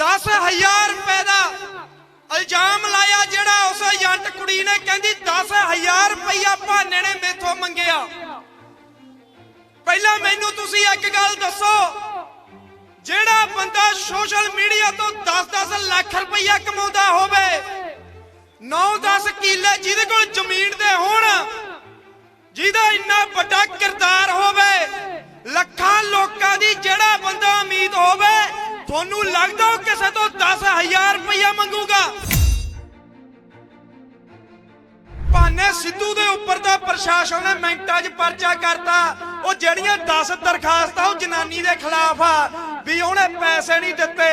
10000 ਰੁਪਏ ਦਾ ਇਲਜ਼ਾਮ ਲਾਇਆ ਜਿਹੜਾ ਉਸ ਏਜੰਟ ਕੁੜੀ ਨੇ, ਕਹਿੰਦੀ 10000 ਰੁਪਇਆ ਭਾਨੇ ਨੇ ਮੇਥੋਂ ਮੰਗਿਆ। ਪਹਿਲਾਂ ਮੈਨੂੰ ਤੁਸੀਂ ਇੱਕ ਗੱਲ ਦੱਸੋ, ਜਿਹੜਾ ਬੰਦਾ ਸੋਸ਼ਲ ਮੀਡੀਆ ਤੋਂ 10-10 ਲੱਖ ਰੁਪਇਆ ਕਮਾਉਂਦਾ ਹੋਵੇ 9-10 ਕਿੱਲੇ ਜਿਹਦੇ ਕੋਲ ਤੁਹਾਨੂੰ ਲੱਗਦਾ ਉਹ ਕਿਸੇ ਤੋਂ 10000 ਰੁਪਇਆ ਮੰਗੂਗਾ? ਭਾਨੇ ਸਿੱਧੂ ਦੇ ਉੱਪਰ ਤਾਂ ਪ੍ਰਸ਼ਾਸਨ ਨੇ ਮਿੰਟਾਂ 'ਚ ਪਰਚਾ ਕਰਤਾ। ਉਹ ਜਿਹੜੀਆਂ 10 ਦਰਖਾਸਤਾਂ ਉਹ ਜਨਾਨੀ ਦੇ ਖਿਲਾਫ ਆ। ਵੀ ਉਹਨੇ ਪੈਸੇ ਨਹੀਂ ਦਿੱਤੇ,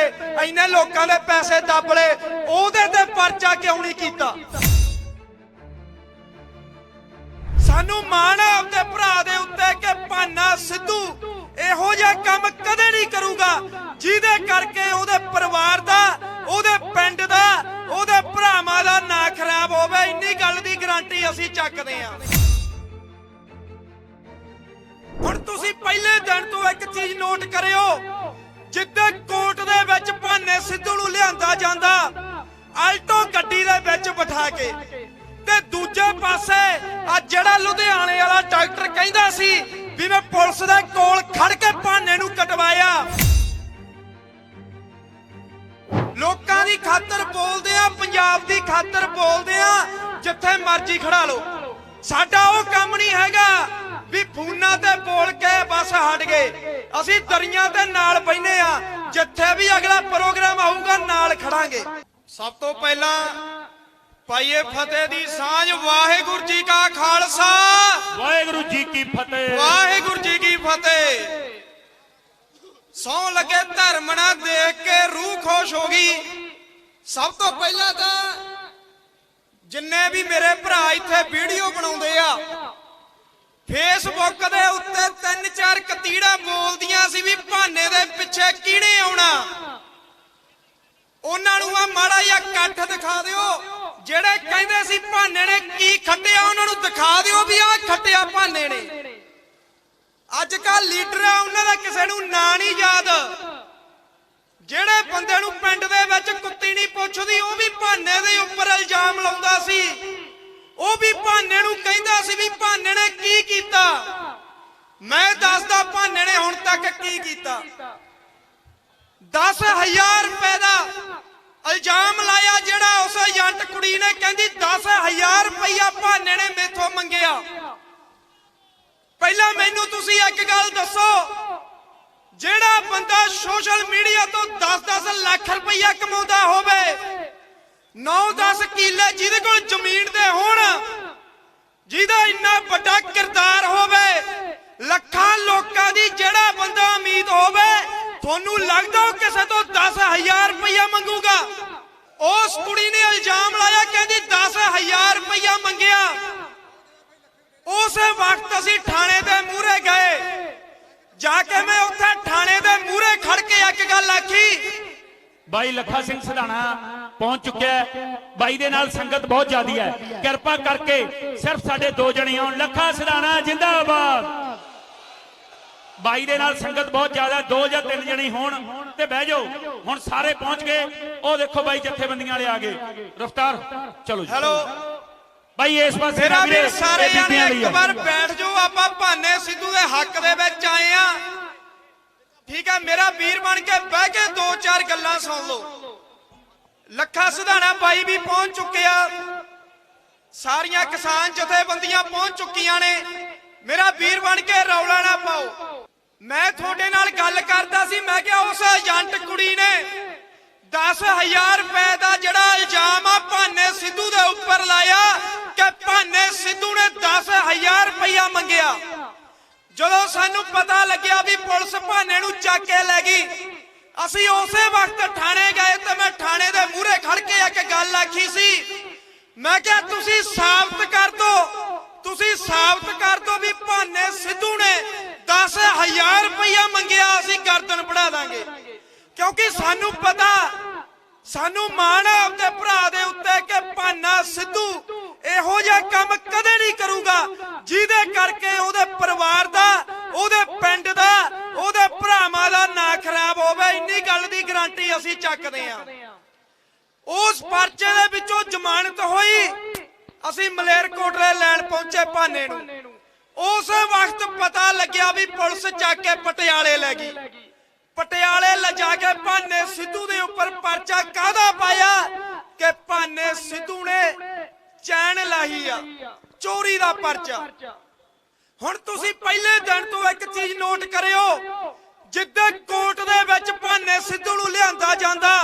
ਇੰਨੇ ਲੋਕਾਂ ਦੇ ਪੈਸੇ ਦੱਬ ਲਏ, ਉਹਦੇ ਤੇ ਪਰਚਾ ਕਿਉਂ ਨਹੀਂ ਕੀਤਾ? ਸਾਨੂੰ ਮਾਣ ਹੈ ਆਪਦੇ ਭਰਾ ਦੇ ਉੱਤੇ ਕਿ ਭਾਨਾ ਸਿੱਧੂ ਇਹੋ ਜਿਹਾ ਕੰਮ ਕਦੇ ਨਹੀਂ ਕਰੂਗਾ, ਜਿਹਦੇ ਕਰਕੇ ਉਹਦੇ ਪਰਿਵਾਰ ਦਾ, ਉਹਦੇ ਪਿੰਡ ਦਾ, ਉਹਦੇ ਭਰਾਵਾਂ ਦਾ ਨਾਂ ਖਰਾਬ ਹੋਵੇ, ਇੰਨੀ ਗੱਲ ਦੀ ਗਾਰੰਟੀ ਅਸੀਂ ਚੱਕਦੇ ਹਾਂ। ਹੁਣ ਤੁਸੀਂ ਪਹਿਲੇ ਦਿਨ ਤੋਂ ਇੱਕ ਚੀਜ਼ ਨੋਟ ਕਰਿਓ, ਜਿੱਦੇ ਕੋਰਟ ਦੇ ਵਿੱਚ ਭਾਨੇ ਸਿੱਧੂ ਨੂੰ ਲਿਆਂਦਾ ਜਾਂਦਾ, ਆਲਟੋ ਗੱਡੀ ਦੇ ਵਿੱਚ ਬਿਠਾ ਕੇ। ਤੇ ਦੂਜੇ ਪਾਸੇ ਆ ਜਿਹੜਾ ਲੁਧਿਆਣੇ ਵਾਲਾ ਡਾਕਟਰ ਕਹਿੰਦਾ ਸੀ ਵੀ ਮੈਂ ਪੁਲਿਸ ਦੇ ਕੋਲ ਖੜ ਕੇ ਭਾਨੇ ਨੂੰ ਕਟਵਾਇਆ। ਲੋਕਾਂ ਦੀ ਖਾਤਰ ਬੋਲਦੇ ਆ, ਪੰਜਾਬ ਦੀ ਖਾਤਰ ਬੋਲਦੇ ਆ, ਜਿੱਥੇ ਮਰਜ਼ੀ ਖੜਾ ਲਓ। ਸਾਡਾ ਉਹ ਕੰਮ ਨਹੀਂ ਹੈਗਾ ਵੀ ਫੋਨਾਂ ਤੇ ਬੋਲ ਕੇ ਬਸ ਹਟ ਗਏ। ਅਸੀਂ ਦਰੀਆਂ ਦੇ ਨਾਲ ਬੈਨੇ ਆ, ਜਿੱਥੇ ਵੀ ਅਗਲਾ ਪ੍ਰੋਗਰਾਮ ਆਊਗਾ, ਨਾਲ ਖੜਾਂਗੇ। ਸਭ ਤੋਂ ਪਹਿਲਾਂ ਪਾਈਏ ਫਤਿਹ ਦੀ ਸਾਂਝ। ਵਾਹਿਗੁਰੂ ਜੀ ਕਾ ਖਾਲਸਾ। ਵਾਹਿਗੁਰੂ ਜੀ ਕੀ ਫਤਿਹ। ਵਾਹਿਗੁਰੂ ਜੀ ਕੀ ਫਤਿਹ। ਸੌ ਲੱਗੇ ਧਰਮ ਨਾ ਦੇਖ ਕੇ ਰੂਹ ਖੁਸ਼ ਹੋ ਗਈ। ਸਭ ਤੋਂ ਪਹਿਲਾਂ ਤਾਂ ਜਿੰਨੇ ਵੀ ਮੇਰੇ ਭਰਾ ਇੱਥੇ ਵੀਡੀਓ ਬਣਾਉਂਦੇ ਆ ਫੇਸਬੁੱਕ ਦੇ ਉੱਤੇ ਤਿੰਨ ਚਾਰ ਕਤੀੜਾ ਬੋਲਦੀਆਂ ਸੀ ਵੀ ਭਾਨੇ ਦੇ ਪਿੱਛੇ ਕਿਹਨੇ ਆਉਣਾ। ਉਹਨਾਂ ਨੂੰ ਆ ਮਾੜਾ ਜਿਹਾ ਇਕੱਠ ਦਿਖਾ ਦਿਓ। ਜਿਹੜੇ ਕਹਿੰਦੇ ਸੀ ਭਾਨੇ ਨੇ ਕੀ ਖੱਟਿਆ, ਉਹਨਾਂ ਨੂੰ ਦਿਖਾ ਦਿਓ ਵੀ ਆਹ ਖੱਟਿਆ ਭਾਨੇ ਨੇ। ਅੱਜ ਕੱਲ ਲੀਡਰ ਆ ਉਹਨਾਂ ਦਾ ਕਿਸੇ ਨੂੰ ਨਾਂ ਨਹੀਂ ਯਾਦ। ਜਿਹੜੇ ਬੰਦੇ ਨੂੰ ਪਿੰਡ ਦੇ ਵਿੱਚ ਕੁੱਤੀ ਨਹੀਂ ਪੁੱਛਦੀ, ਉਹ ਵੀ ਭਾਨੇ ਦੇ ਉੱਪਰ ਇਲਜ਼ਾਮ ਲਾਉਂਦਾ ਸੀ। ਉਹ ਵੀ ਭਾਨੇ ਨੂੰ ਕਹਿੰਦਾ ਸੀ ਵੀ ਭਾਨੇ ਨੇ ਕੀ ਕੀਤਾ। ਮੈਂ ਦੱਸਦਾ ਭਾਨੇ ਨੇ ਹੁਣ ਤੱਕ ਕੀ ਕੀਤਾ। 10000 ਰੁਪਏ ਦਾ ਇਲਜ਼ਾਮ ਲਾਇਆ ਜਿਹੜਾ ਕੁੜੀ ਨੇ ਕਹਿੰਦੀ 10000 ਰੁਪਇਆ ਭਾਨੇ ਨੇ ਮੇਥੋਂ ਮੰਗਿਆ। ਪਹਿਲਾਂ ਮੈਨੂੰ ਤੁਸੀਂ ਇੱਕ ਗੱਲ ਦੱਸੋ, ਜਿਹੜਾ ਬੰਦਾ ਸੋਸ਼ਲ ਮੀਡੀਆ ਤੋਂ 10-10 ਲੱਖ ਰੁਪਇਆ ਕਮਾਉਂਦਾ ਹੋਵੇ 9-10 ਕਿੱਲੇ ਜਿਹਦੇ ਕੋਲ ਜ਼ਮੀਨ ਦੇ ਹੋਣ, ਜਿਹਦਾ ਇੰਨਾ ਵੱਡਾ ਕਿਰਦਾਰ ਹੋਵੇ, ਲੱਖਾਂ ਲੋਕਾਂ ਦੀ ਜਿਹੜਾ ਬੰਦਾ ਉਮੀਦ ਹੋਵੇ, ਤੁਹਾਨੂੰ ਲੱਗਦਾ ਉਹ ਕਿਸੇ ਤੋਂ 10000 ਰੁਪਇਆ ਮੰਗੂਗਾ? ਉਸ ਕੁੜੀ ਨੇ ਇਲਜ਼ਾਮ ਲਾਇਆ, ਕਹਿੰਦੀ 10000 ਰੁਪਇਆ ਮੰਗਿਆ। ਉਸੇ ਵਕਤ ਅਸੀਂ ਥਾਣੇ ਦੇ ਮੂਹਰੇ ਗਏ। ਜਾ ਕੇ ਮੈਂ ਉੱਥੇ ਥਾਣੇ ਦੇ ਮੂਹਰੇ ਖੜ ਕੇ ਇੱਕ ਗੱਲ ਆਖੀ। ਬਾਈ ਲੱਖਾ ਸਿੰਘ ਸਧਾਣਾ ਪਹੁੰਚ ਚੁੱਕਿਆ ਹੈ। ਬਾਈ ਦੇ ਨਾਲ ਸੰਗਤ ਬਹੁਤ ਜ਼ਿਆਦੀ ਹੈ। ਕਿਰਪਾ ਕਰਕੇ ਸਿਰਫ ਸਾਡੇ ਦੋ ਜਣੇ ਆਉਣ। ਲੱਖਾ ਸਧਾਣਾ, ਜਿੰਦਾਬਾਦ। ਬਾਈ ਦੇ ਨਾਲ ਸੰਗਤ ਬਹੁਤ ਜ਼ਿਆਦਾ ਦੋ ਜਾਂ ਤਿੰਨ ਜਣੇ ਹੋਣ ਤੇ ਬਹਿ ਜਾਓ। ਹੁਣ ਸਾਰੇ ਪਹੁੰਚ ਗਏ। ਉਹ ਦੇਖੋ ਬਾਈ ਜਥੇਬੰਦੀਆਂ ਵਾਲੇ ਆ ਗਏ। ਰਫਤਾਰ ਚਲੋ ਜੀ। ਹੈਲੋ। ਬਾਈ ਇਸ ਪਾਸੇ ਮੇਰਾ ਵੀਰੇ, ਸਾਰੇ ਜਾਣੇ ਇੱਕ। ਵਾਰ ਬੈਠ ਜਾਓ। ਆਪਾਂ ਭਾਨੇ ਸਿੱਧੂ ਦੇ ਹੱਕ ਦੇ ਵਿੱਚ ਆਏ ਆ। ਠੀਕ ਹੈ ਮੇਰਾ ਵੀਰ ਬਣ ਕੇ ਬਹਿ ਕੇ ਦੋ ਚਾਰ ਗੱਲਾਂ ਸੁਣ ਲਓ। ਲੱਖਾ ਸੁਧਾਣਾ ਬਾਈ ਵੀ ਪਹੁੰਚ ਚੁੱਕਿਆ ਸਾਰੀਆਂ ਕਿਸਾਨ ਜਥੇਬੰਦੀਆਂ ਪਹੁੰਚ ਚੁੱਕੀਆਂ ਨੇ। ਮੇਰਾ ਵੀਰ ਬਣ ਕੇ ਰੌਲਾ ਨਾ ਮੈਂ ਤੁਹਾਡੇ ਨਾਲ ਗੱਲ ਕਰਦਾ ਸੀ, ਮੈਂ ਕਿਹਾ ਉਸ ਏਜੰਟ ਕੁੜੀ ਨੇ 10000 ਰੁਪਏ ਦਾ ਜਿਹੜਾ ਇਲਜ਼ਾਮ ਆ ਭਾਨੇ ਸਿੱਧੂ ਦੇ ਉੱਪਰ ਲਾਇਆ ਕਿ ਭਾਨੇ ਸਿੱਧੂ ਨੇ 10000 ਰੁਪਇਆ ਮੰਗਿਆ। ਜਦੋਂ ਸਾਨੂੰ ਪਤਾ ਲੱਗਿਆ ਵੀ ਪੁਲਿਸ ਭਾਨੇ ਨੂੰ ਚੱਕ ਕੇ ਲੈ ਗਈ, ਅਸੀਂ ਉਸੇ ਵਕਤ ਥਾਣੇ ਗਏ ਤੇ ਮੈਂ ਥਾਣੇ ਦੇ ਮੂਹਰੇ ਖੜ ਕੇ ਇੱਕ ਗੱਲ ਆਖੀ ਸੀ। ਮੈਂ ਕਿਹਾ, ਤੁਸੀਂ ਸਾਬਤ ਕਰ ਦਿਓ ਤੁਸੀਂ ਸਾਬਤ ਕਰ ਦਿਓ ਵੀ ਭਾਨੇ ਸਿੱਧੂ ਨੇ 10000 ਰੁਪਇਆ ਮੰਗਿਆ ਅਸੀਂ, ਗਰਦਨ ਬਣਾ ਦਾਂਗੇ। ਕਿਉਂਕਿ ਸਾਨੂੰ ਪਤਾ, ਸਾਨੂੰ ਮਾਣ ਹੈ ਆਪਣੇ ਭਰਾ ਦੇ ਉੱਤੇ ਕਿ ਭਾਨਾ ਸਿੱਧੂ ਇਹੋ ਜਿਹਾ ਕੰਮ ਕਦੇ ਨਹੀਂ ਕਰੂਗਾ, ਜਿਹਦੇ ਕਰਕੇ ਉਹਦੇ ਪਰਿਵਾਰ ਦਾ, ਉਹਦੇ ਪਿੰਡ ਦਾ, ਉਹਦੇ ਭਰਾਵਾਂ ਦਾ ਨਾਂ ਖਰਾਬ ਹੋਵੇ। ਇੰਨੀ ਗੱਲ ਦੀ ਗਾਰੰਟੀ ਅਸੀਂ ਚੱਕਦੇ ਹਾਂ। ਉਸ ਪਰਚੇ ਦੇ ਵਿੱਚੋਂ ਜ਼ਮਾਨਤ ਹੋਈ, ਅਸੀਂ ਮਲੇਰਕੋਟਲੇ ਲੈਣ ਪਹੁੰਚੇ ਭਾਨੇ ਨੂੰ। ਉਸ ਵਕਤ ਪਤਾ ਲੱਗਿਆ ਵੀ ਪੁਲਿਸ ਚੱਕ ਕੇ ਪਟਿਆਲੇ ਲੈ ਗਈ। ਪਟਿਆਲੇ ਲਿਜਾ ਕੇ ਭਾਨੇ ਸਿੱਧੂ ਦੇ ਉੱਪਰ ਪਰਚਾ ਕਾਹਦਾ ਪਾਇਆ ਕਿ ਭਾਨੇ ਸਿੱਧੂ ਨੇ ਚੈਨ ਲਾਹੀ ਆ, ਚੋਰੀ ਦਾ ਪਰਚਾ। ਹੁਣ ਤੁਸੀਂ ਪਹਿਲੇ ਦਿਨ ਤੋਂ ਇੱਕ ਚੀਜ਼ ਨੋਟ ਕਰਿਓ, ਜਿੱਦਾਂ ਕੋਰਟ ਦੇ ਵਿੱਚ ਭਾਨੇ ਸਿੱਧੂ ਨੂੰ ਲਿਆਂਦਾ ਜਾਂਦਾ,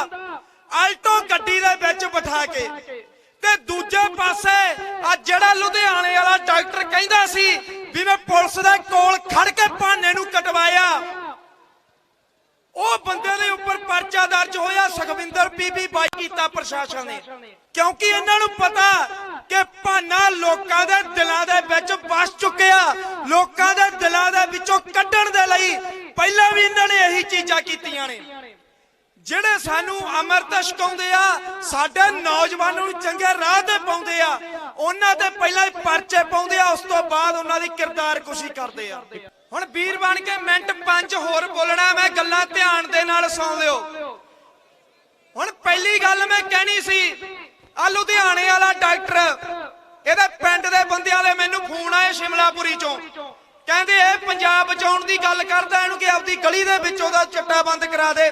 ਆਲਟੋ ਗੱਡੀ ਦੇ ਵਿੱਚ ਬਿਠਾ ਕੇ। ਤੇ ਦੂਜੇ ਪਾਸੇ ਆ ਜਿਹੜਾ ਲੁਧਿਆਣੇ ਵਾਲਾ ਡਾਕਟਰ ਕਹਿੰਦਾ ਸੀ ਵੀ ਮੈਂ ਪੁਲਿਸ ਦੇ ਕੋਲ ਖੜ ਕੇ ਭਾਨੇ ਨੂੰ ਕਟਵਾਇਆ। ਉਹ ਬੰਦੇ ਦੇ ਉੱਪਰ ਪਰਚਾ ਦਰਜ ਹੋਇਆ, ਸੁਖਵਿੰਦਰ ਬੀਬੀ ਬਾਈ ਕੀਤਾ ਪ੍ਰਸ਼ਾਸਨ ਨੇ। ਕਿਉਂਕਿ ਇਹਨਾਂ ਨੂੰ ਪਤਾ ਕਿ ਭਾਨਾ ਲੋਕਾਂ ਦੇ ਦਿਲਾਂ ਦੇ ਵਿੱਚ ਵਸ ਚੁੱਕਿਆ। ਲੋਕਾਂ ਦੇ ਦਿਲਾਂ ਦੇ ਵਿੱਚੋਂ ਕੱਢਣ ਦੇ ਲਈ ਪਹਿਲਾਂ ਵੀ ਇਹਨਾਂ ਨੇ ਇਹੀ ਚੀਜ਼ਾਂ ਕੀਤੀਆਂ ਨੇ। ਜਿਹੜੇ ਸਾਨੂੰ ਅਮਰਤ ਛਕਾਉਂਦੇ ਆ, ਸਾਡੇ ਨੌਜਵਾਨਾਂ ਨੂੰ ਚੰਗੇ ਰਾਹ ਤੇ ਪਾਉਂਦੇ ਆ, ਉਹਨਾਂ ਤੇ ਪਹਿਲਾਂ ਪਰਚੇ ਪਾਉਂਦੇ ਆ, ਉਸ ਤੋਂ ਬਾਅਦ ਉਹਨਾਂ ਦੀ ਕਿਰਦਾਰ ਕੁਸ਼ੀ ਕਰਦੇ ਆ। ਹੁਣ ਵੀਰ ਬਣ ਕੇ ਮਿੰਟ ਪੰਜ ਹੋਰ ਬੋਲਣਾ, ਮੈਂ ਗੱਲਾਂ ਧਿਆਨ ਦੇ ਨਾਲ ਸੁਣ ਲਿਓ। ਹੁਣ ਪਹਿਲੀ ਗੱਲ ਮੈਂ ਕਹਿਣੀ ਸੀ ਆ ਲੁਧਿਆਣੇ ਵਾਲਾ ਡਾਕਟਰ, ਇਹਦੇ ਪਿੰਡ ਦੇ ਬੰਦਿਆਂ ਦੇ ਮੈਨੂੰ ਫੋਨ ਆਏ ਸ਼ਿਮਲਾਪੁਰੀ ਚੋਂ। ਕਹਿੰਦੇ ਇਹ ਪੰਜਾਬ ਬਚਾਉਣ ਦੀ ਗੱਲ ਕਰਦਾ, ਇਹਨੂੰ ਕਿ ਆਪਦੀ ਗਲੀ ਦੇ ਵਿੱਚ ਉਹਦਾ ਚੱਟਾ ਬੰਦ ਕਰਾ ਦੇ।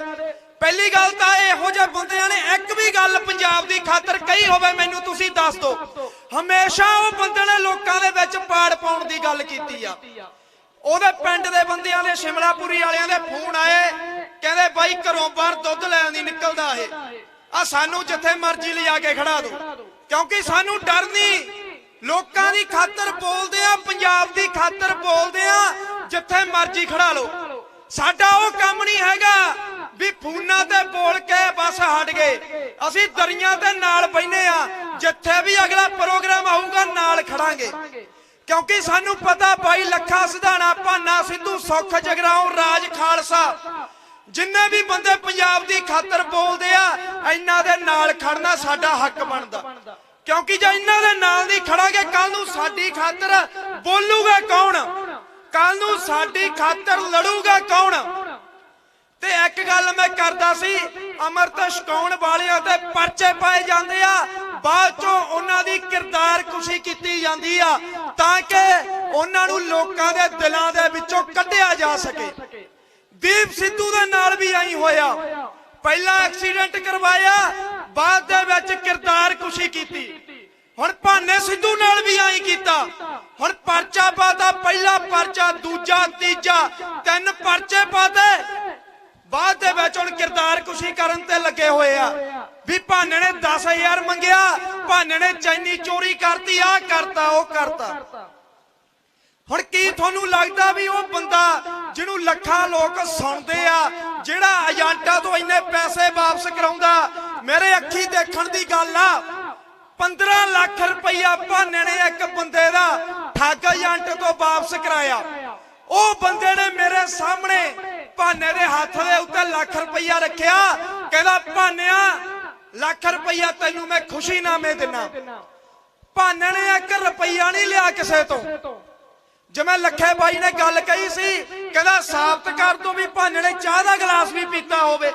ਪਹਿਲੀ ਗੱਲ ਤਾਂ ਇਹੋ ਜਿਹੇ ਬੰਦਿਆਂ ਨੇ ਇੱਕ ਵੀ ਗੱਲ ਪੰਜਾਬ ਦੀ ਖਾਤਰ ਕਹੀ ਹੋਵੇ, ਮੈਨੂੰ ਤੁਸੀਂ ਦੱਸ ਦਿਓ। ਹਮੇਸ਼ਾ ਉਹ ਬੰਦੇ ਨੇ ਲੋਕਾਂ ਦੇ ਵਿੱਚ ਪਾੜ ਪਾਉਣ ਦੀ ਗੱਲ ਕੀਤੀ ਆ। ਉਹਦੇ ਪਿੰਡ ਦੇ ਬੰਦਿਆਂ ਦੇ ਸ਼ਿਮਲਾਪੁਰੀ ਵਾਲਿਆਂ ਦੇ ਫੋਨ ਆਏ, ਕਹਿੰਦੇ ਬਾਈ ਘਰੋਂ ਬਾਹਰ ਦੁੱਧ ਲੈਣ ਨਹੀਂ ਨਿਕਲਦਾ ਇਹ। ਆ ਸਾਨੂੰ ਜਿੱਥੇ ਮਰਜ਼ੀ ਲਿਜਾ ਕੇ ਖੜਾ ਦੋ। ਕਿਉਂਕਿ ਸਾਨੂੰ ਡਰ ਨਹੀਂ। ਲੋਕਾਂ ਦੀ ਖਾਤਰ ਬੋਲਦੇ ਆ, ਪੰਜਾਬ ਦੀ ਖਾਤਰ ਬੋਲਦੇ ਆ, ਜਿੱਥੇ ਮਰਜ਼ੀ ਖੜਾ ਲਓ। ਸਾਡਾ ਉਹ ਕੰਮ ਨਹੀਂ ਹੈਗਾ। ਵੀ ਫੋਨਾਂ ਤੇ ਬੋਲ ਕੇ ਬਸ ਹਟ ਗਏ। ਅਸੀਂ ਦਰੀਆਂ ਦੇ ਨਾਲ ਬੈਨੇ ਆ ਜਿੱਥੇ ਵੀ ਅਗਲਾ ਪ੍ਰੋਗਰਾਮ ਆਊਗਾ, ਨਾਲ ਖੜਾਂਗੇ। ਕਿਉਂਕਿ ਸਾਨੂੰ ਪਤਾ ਬਾਈ ਲੱਖਾ ਸਿਧਾਣਾ, ਭਾਨਾ ਸਿੱਧੂ, ਸੁੱਖ ਜਗਰਾਉਂ, ਰਾਜ ਖਾਲਸਾ। ਜਿੰਨੇ ਵੀ ਬੰਦੇ ਪੰਜਾਬ ਦੀ ਖਾਤਰ ਬੋਲਦੇ ਆ, ਇਹਨਾਂ ਦੇ ਨਾਲ ਖੜਨਾ ਸਾਡਾ ਹੱਕ ਬਣਦਾ। ਕਿਉਂਕਿ ਜੇ ਇਹਨਾਂ ਦੇ ਨਾਲ ਨਹੀਂ ਖੜਾਂਗੇ ਕੱਲ ਨੂੰ ਸਾਡੀ ਖਾਤਰ ਬੋਲੂਗਾ ਕੌਣ? ਕੱਲ ਨੂੰ ਸਾਡੀ ਖਾਤਰ ਲੜੂਗਾ ਕੌਣ? ਤੇ ਇੱਕ ਗੱਲ ਮੈਂ ਕਰਦਾ ਸੀ ਅਮਰਤ ਛਕਾਉਣ ਵਾਲਿਆਂ ਤੇ ਪਰਚੇ ਪਾਏ ਜਾਂਦੇ ਆ, ਬਾਅਦ ਚੋਂ ਉਹਨਾਂ ਦੀ ਕਿਰਦਾਰ ਕੁਸ਼ੀ ਕੀਤੀ ਜਾਂਦੀ ਆ, ਤਾਂ ਕਿ ਉਹਨਾਂ ਨੂੰ ਲੋਕਾਂ ਦੇ ਦਿਲਾਂ ਦੇ ਵਿੱਚੋਂ ਕੱਢਿਆ ਜਾ ਸਕੇ। ਦੀਪ ਸਿੱਧੂ ਦੇ ਨਾਲ ਵੀ ਐਂ ਹੋਇਆ। ਪਹਿਲਾਂ ਐਕਸੀਡੈਂਟ ਕਰਵਾਇਆ, ਬਾਅਦ ਦੇ ਵਿੱਚ ਕਿਰਦਾਰ ਕੁਸ਼ੀ ਕੀਤੀ। ਹੁਣ ਭਾਨੇ ਸਿੱਧੂ ਨਾਲ ਵੀ ਆਈ ਕੀਤਾ। ਹੁਣ ਪਰਚਾ ਪਾਤਾ, ਪਹਿਲਾ ਪਰਚਾ, ਦੂਜਾ, ਤੀਜਾ, ਤਿੰਨ ਪਰਚੇ ਪਾਤੇ ਬਾਅਦ ਦੇ ਵਿੱਚ ਹੁਣ ਕਿਰਦਾਰ ਕੁਸ਼ੀ ਕਰਨ ਤੇ ਲੱਗੇ ਹੋਏ ਆ। ਵੀ ਭਾਨੇ ਨੇ 10000 ਮੰਗਿਆ, ਭਾਨੇ ਨੇ ਚੈਨੀ ਚੋਰੀ ਕਰਤੀ ਆ ਕਰਤਾ, ਉਹ ਕਰਤਾ। ਹੁਣ ਕੀ ਤੁਹਾਨੂੰ ਲੱਗਦਾ ਵੀ ਉਹ ਬੰਦਾ ਜਿਹਨੂੰ ਲੱਖਾਂ ਲੋਕ ਸੁਣਦੇ ਆ, ਜਿਹੜਾ ਏਜੰਟਾਂ ਤੋਂ ਇੰਨੇ ਪੈਸੇ ਵਾਪਸ ਕਰਾਉਂਦਾ, ਮੇਰੇ ਅੱਖੀ ਦੇਖਣ ਦੀ ਗੱਲ ਆ 15 ਲੱਖ ਰੁਪਈਆ ਭਾਨੇ ਨੇ ਇੱਕ ਬੰਦੇ ਦਾ ਠੱਗ ਏਜੰਟ ਤੋਂ ਵਾਪਸ ਕਰਾਇਆ। ਉਹ ਬੰਦੇ ਨੇ ਮੇਰੇ ਸਾਹਮਣੇ ਭਾਨੇ ਦੇ ਹੱਥ ਦੇ ਉੱਤੇ ਲੱਖ ਰੁਪਈਆ ਰੱਖਿਆ। ਕਹਿੰਦਾ, ਭਾਨਿਆ, ਲੱਖ ਰੁਪਈਆ ਤੈਨੂੰ ਮੈਂ ਖੁਸ਼ੀ ਨਾਮੇ ਦਿਨਾ। ਭਾਨੇ ਨੇ ਇੱਕ ਰੁਪਈਆ ਨਹੀਂ ਲਿਆ ਕਿਸੇ ਤੋਂ। ਜਿਵੇਂ ਲੱਖੇ ਬਾਈ ਨੇ ਗੱਲ ਕਹੀ ਸੀ, ਕਹਿੰਦਾ, ਸਾਬਤ ਕਰ ਦੋ ਵੀ ਭਾਨੇ ਨੇ ਚਾਹ ਦਾ ਗਲਾਸ ਵੀ ਪੀਤਾ ਹੋਵੇ।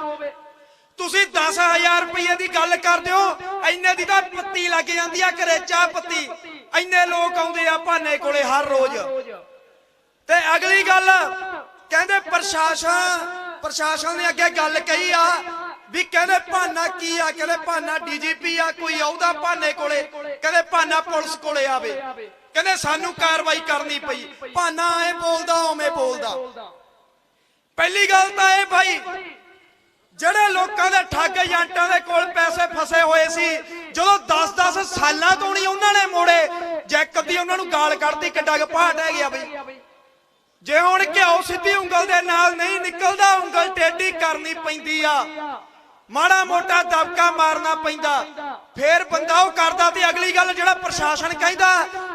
ਤੁਸੀਂ 10000 ਰੁਪਏ ਦੀ ਗੱਲ ਕਰਦੇ ਹੋ, ਇੰਨੇ ਦੀ ਤਾਂ ਪੱਤੀ ਲੱਗ ਜਾਂਦੀ ਆ ਘਰੇ ਚਾਹ ਪੱਤੀ। ਇੰਨੇ ਲੋਕ ਆਉਂਦੇ ਆ ਭਾਨੇ ਕੋਲੇ ਹਰ ਰੋਜ਼। ਤੇ ਅਗਲੀ ਗੱਲ ਕਹਿੰਦੇ ਪ੍ਰਸ਼ਾਸਨ ਪ੍ਰਸ਼ਾਸਨ ਨੇ ਅੱਗੇ ਗੱਲ ਕਹੀ ਆ ਵੀ ਕਹਿੰਦੇ ਭਾਨਾ ਕੀ ਆ? ਕਹਿੰਦੇ ਭਾਨਾ ਡੀਜੀਪੀ ਆ, ਕੋਈ ਆਉਦਾ ਭਾਨੇ ਕੋਲੇ? ਕਹਿੰਦੇ ਭਾਨਾ ਪੁਲਿਸ ਕੋਲੇ ਆਵੇ। ਕਹਿੰਦੇ ਸਾਨੂੰ ਕਾਰਵਾਈ ਕਰਨੀ ਪਈ। ਭਾਨਾ ਐ ਬੋਲਦਾ ਓਵੇਂ ਬੋਲਦਾ। ਪਹਿਲੀ ਗੱਲ ਤਾਂ ਇਹ ਭਾਈ, ਜਿਹੜੇ ਲੋਕਾਂ ਦੇ ਠੱਗ ਏਜੰਟਾਂ ਦੇ ਕੋਲ ਪੈਸੇ ਫਸੇ ਹੋਏ ਸੀ, ਜਦੋਂ 10-10 ਸਾਲਾਂ ਤੋਂ ਨਹੀਂ ਉਹਨਾਂ ਨੇ ਮੋੜੇ ਜੈਕ ਦੀ ਉਹਨਾਂ ਨੂੰ ਗਾਲ ਕੱਢਦੀ, ਕਿੱਡਾ ਕੁ ਹੈ ਗਿਆ ਬਈ। ਜੇ ਹੁਣ ਘਿਓ ਸਿੱਧੀ ਉਂਗਲ ਦੇ ਨਾਲ ਨਹੀਂ ਨਿਕਲਦਾ, ਉਂਗਲ ਟੇਢੀ ਕਰਨੀ ਪੈਂਦੀ ਆ। ਮਾੜਾ ਮੋਟਾ ਦਬਕਾ ਮਾਰਨਾ ਪੈਂਦਾ। ਫੇਰ ਬੰਦਾ ਉਹ ਕਰਦਾ ਤੇ ਅਗਲੀ ਗੱਲ ਜਿਹੜਾ ਪ੍ਰਸ਼ਾਸਨ ਕਹਿੰਦਾ,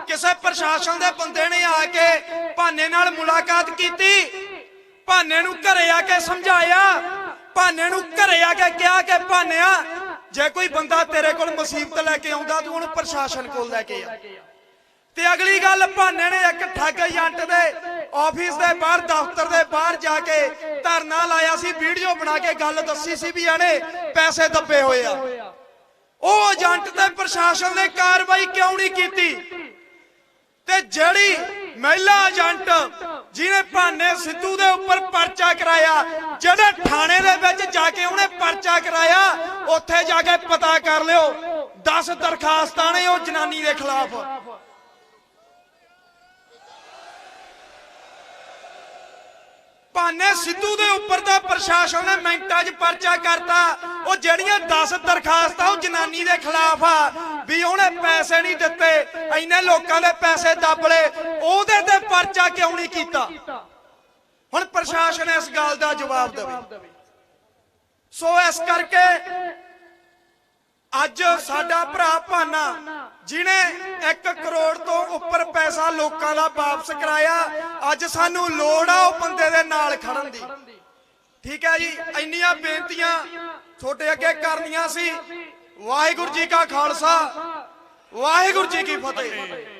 ਕਿਸੇ ਪ੍ਰਸ਼ਾਸਨ ਦੇ ਬੰਦੇ ਨੇ ਆ ਕੇ ਭਾਨੇ ਨਾਲ ਮੁਲਾਕਾਤ ਕੀਤੀ, ਭਾਨੇ ਨੂੰ ਘਰੇ ਆ ਕੇ ਸਮਝਾਇਆ, ਭਾਨੇ ਨੂੰ ਘਰੇ ਆ ਕੇ ਕਿਹਾ ਕਿ ਭਾਨਿਆ, ਜੇ ਕੋਈ ਬੰਦਾ ਤੇਰੇ ਕੋਲ ਮੁਸੀਬਤ ਲੈ ਕੇ ਆਉਂਦਾ, ਤੂੰ ਉਹਨੂੰ ਪ੍ਰਸ਼ਾਸਨ ਕੋਲ ਲੈ ਕੇ ਆ। ਤੇ ਅਗਲੀ ਗੱਲ ਭਾਨੇ ਨੇ ਇੱਕ ਠੱਗ ਏਜੰਟ ਦੇ ਆਫਿਸ ਦੇ ਬਾਹਰ, ਦਫ਼ਤਰ ਦੇ ਬਾਹਰ ਜਾ ਕੇ ਧਰਨਾ ਲਾਇਆ ਸੀ, ਵੀਡੀਓ ਬਣਾ ਕੇ ਗੱਲ ਦੱਸੀ ਸੀ ਵੀ ਇਹਨੇ ਪੈਸੇ ਦੱਬੇ ਹੋਏ ਆ। ਉਹ ਏਜੰਟ ਤੇ ਪ੍ਰਸ਼ਾਸਨ ਨੇ ਕਾਰਵਾਈ ਕਿਉਂ ਨਹੀਂ ਕੀਤੀ? ਤੇ ਜਿਹੜੀ ਮਹਿਲਾ ਏਜੰਟ ਜਿਹਨੇ ਭਾਨੇ ਸਿੱਧੂ ਦੇ ਉੱਪਰ ਪਰਚਾ ਕਰਾਇਆ, ਜਿਹੜੇ ਥਾਣੇ ਦੇ ਵਿੱਚ ਜਾ ਕੇ ਉਹਨੇ ਪਰਚਾ ਕਰਾਇਆ, ਉੱਥੇ ਜਾ ਕੇ ਪਤਾ ਕਰ ਲਿਓ 10 ਦਰਖਾਸਤਾਂ ਨੇ ਉਹ ਜਨਾਨੀ ਦੇ ਖਿਲਾਫ। ਭਾਨੇ ਸਿੱਧੂ ਦੇ ਉੱਪਰ ਤਾਂ ਪ੍ਰਸ਼ਾਸਨ ਨੇ ਮਿੰਟਾਂ 'ਚ ਪਰਚਾ ਕਰਤਾ। ਉਹ ਜਿਹੜੀਆਂ 10 ਦਰਖਾਸਤਾਂ ਉਹ ਜਨਾਨੀ ਦੇ ਖਿਲਾਫ ਆ। ਵੀ ਉਹਨੇ ਪੈਸੇ ਨਹੀਂ ਦਿੱਤੇ, ਇੰਨੇ ਲੋਕਾਂ ਦੇ ਪੈਸੇ ਦੱਬ ਲਏ, ਉਹਦੇ ਤੇ ਪਰਚਾ ਕਿਉਂ ਨਹੀਂ ਕੀਤਾ? ਹੁਣ ਪ੍ਰਸ਼ਾਸਨ ਇਸ ਗੱਲ ਦਾ ਜਵਾਬ ਦੇਵੇ। ਸੋ ਇਸ ਕਰਕੇ ਅੱਜ ਸਾਡਾ ਭਰਾ ਭਾਨਾ, ਜਿਨੇ 1 ਕਰੋੜ ਤੋਂ ਉੱਪਰ ਪੈਸਾ ਲੋਕਾਂ ਦਾ ਵਾਪਸ ਕਰਾਇਆ, ਅੱਜ ਸਾਨੂੰ ਲੋੜ ਆ ਉਹ ਬੰਦੇ ਦੇ ਨਾਲ ਖੜਨ ਦੀ। ਠੀਕ ਹੈ ਜੀ, ਇੰਨੀਆਂ ਬੇਨਤੀਆਂ ਤੁਹਾਡੇ ਅੱਗੇ ਕਰਨੀਆਂ ਸੀ। ਵਾਹਿਗੁਰੂ ਜੀ ਕਾ ਖਾਲਸਾ, ਵਾਹਿਗੁਰੂ ਜੀ ਕੀ ਫਤਿਹ।